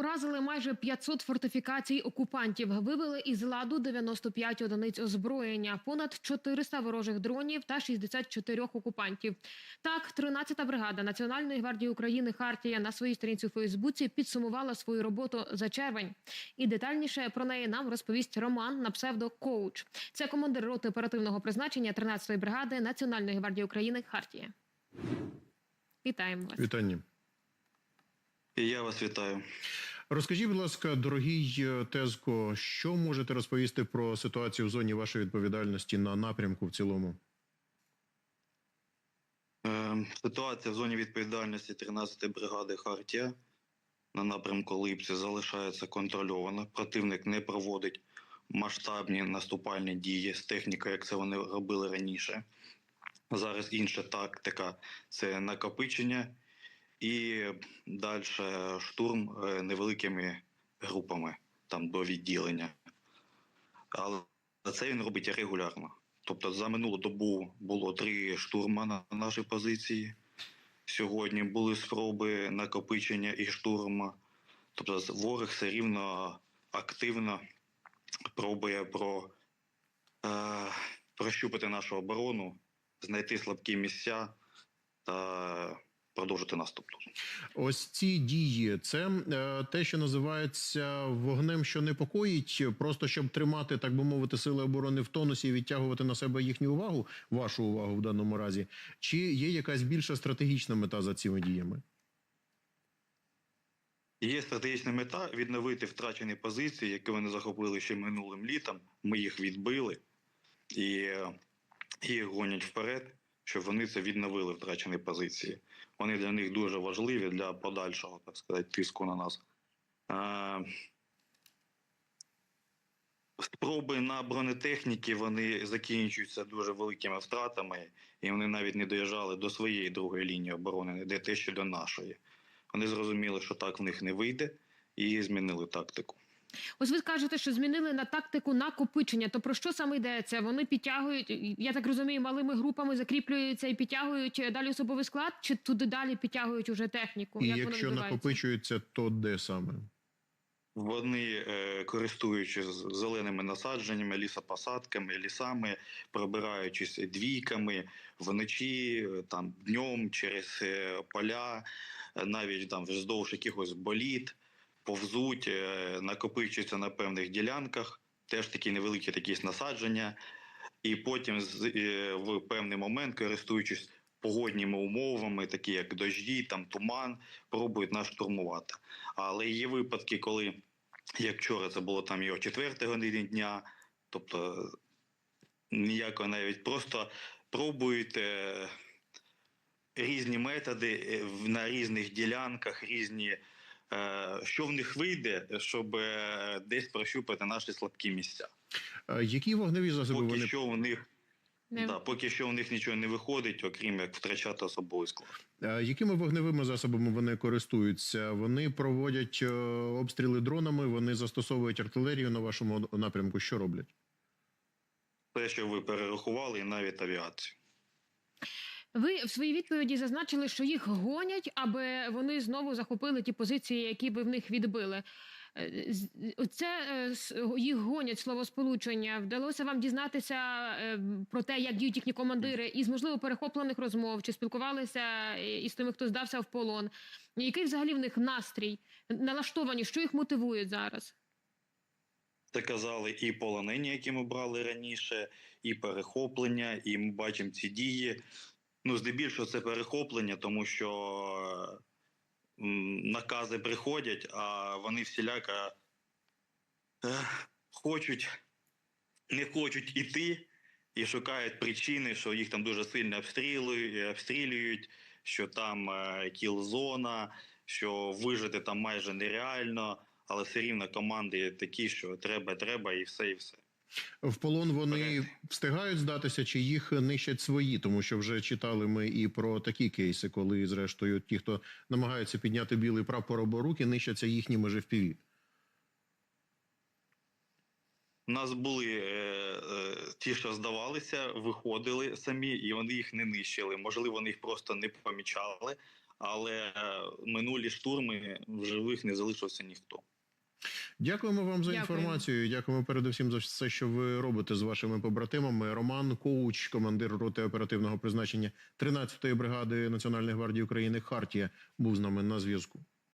Уразили майже 500 фортифікацій окупантів. Вивели із ладу 95 одиниць озброєння, понад 400 ворожих дронів та 64 окупантів. Так, 13-та бригада Національної гвардії України Хартія на своїй сторінці у Фейсбуці підсумувала свою роботу за червень. І детальніше про неї нам розповість Роман на псевдо Коуч. Це командир роти оперативного призначення 13-ї бригади Національної гвардії України Хартія. Вітаємо вас. Вітання. І я вас вітаю. Розкажіть, будь ласка, дорогий е, Тезко, що можете розповісти про ситуацію в зоні вашої відповідальності на напрямку в цілому? Е, Ситуація в зоні відповідальності 13-ї бригади Хартія на напрямку Липці залишається контрольована. Противник не проводить масштабні наступальні дії з технікою, як це вони робили раніше. Зараз інша тактика це накопичення і далі штурм е, невеликими групами там до відділення. Але це він робить регулярно. Тобто за минулу добу було три штурма на нашій позиції. Сьогодні були спроби накопичення і штурма. Тобто ворог все рівно активно пробує про, е, прощупати нашу оборону, знайти слабкі місця та продовжити наступ. Ось ці дії, це е, те, що називається вогнем, що непокоїть, просто щоб тримати, так би мовити, сили оборони в тонусі і відтягувати на себе їхню увагу, вашу увагу в даному разі. Чи є якась більша стратегічна мета за цими діями? Є стратегічна мета відновити втрачені позиції, які вони захопили ще минулим літом. Ми їх відбили і, е, і їх гонять вперед, щоб вони це відновили втрачені позиції. Вони для них дуже важливі для подальшого, так сказати, тиску на нас. Е, Спроби на бронетехніки вони закінчуються дуже великими втратами, і вони навіть не доїжджали до своєї другої лінії оборони, де те, що до нашої. Вони зрозуміли, що так в них не вийде, і змінили тактику. Ось ви кажете, що змінили на тактику накопичення. То про що саме йдеться? Вони підтягують, я так розумію, малими групами закріплюються і підтягують далі особовий склад, чи туди далі підтягують уже техніку? І Як якщо відбувається? накопичується, то де саме? Вони, е, користуючись зеленими насадженнями, лісопосадками, лісами, пробираючись двійками вночі, е, там днем через е, поля, е, навіть там вздовж якихось боліт, повзуть, е, накопичуються на певних ділянках, теж такі невеликі такі насадження, і потім е, в певний момент, користуючись погодніми умовами, такі як дожді, там туман, пробують нас штурмувати. Але є випадки, коли як вчора це було там і о 4 годині дня, тобто ніякого навіть просто пробують е, різні методи на різних ділянках, різні. Е, Що в них вийде, щоб е, десь прощупати наші слабкі місця. Е, Які вогневі засоби Поки вони що у них Не- да, поки що у них нічого не виходить, окрім як втрачати особовий склад. Якими вогневими засобами вони користуються? Вони проводять обстріли дронами, вони застосовують артилерію на вашому напрямку. Що роблять? Те, що ви перерахували, і навіть авіацію. Ви в своїй відповіді зазначили, що їх гонять, аби вони знову захопили ті позиції, які ви в них відбили. Е, Оце е, їх гонять словосполучення. Вдалося вам дізнатися е, про те, як діють їхні командири, із можливо перехоплених розмов, чи спілкувалися із тими, хто здався в полон. Який взагалі в них настрій налаштовані? Що їх мотивує зараз? Це казали і полонені, які ми брали раніше, і перехоплення, і ми бачимо ці дії. Ну, здебільшого це перехоплення, тому що е, накази приходять, а вони всіляко е, хочуть, не хочуть іти і шукають причини, що їх там дуже сильно обстрілюють, обстрілюють що там е, кіл-зона, що вижити там майже нереально але все рівно команди такі, що треба, треба, і все, і все. В полон вони встигають здатися, чи їх нищать свої, тому що вже читали ми і про такі кейси, коли, зрештою, ті, хто намагаються підняти білий прапор оборуки, нищаться їхніми же впіві. У нас були е, е, ті, що здавалися, виходили самі, і вони їх не нищили. Можливо, вони їх просто не помічали, але е, минулі штурми в живих не залишився ніхто. Дякуємо вам за Дякую. інформацію. Дякуємо передусім за все, що ви робите з вашими побратимами. Роман Коуч, командир роти оперативного призначення 13-ї бригади Національної гвардії України Хартія, був з нами на зв'язку.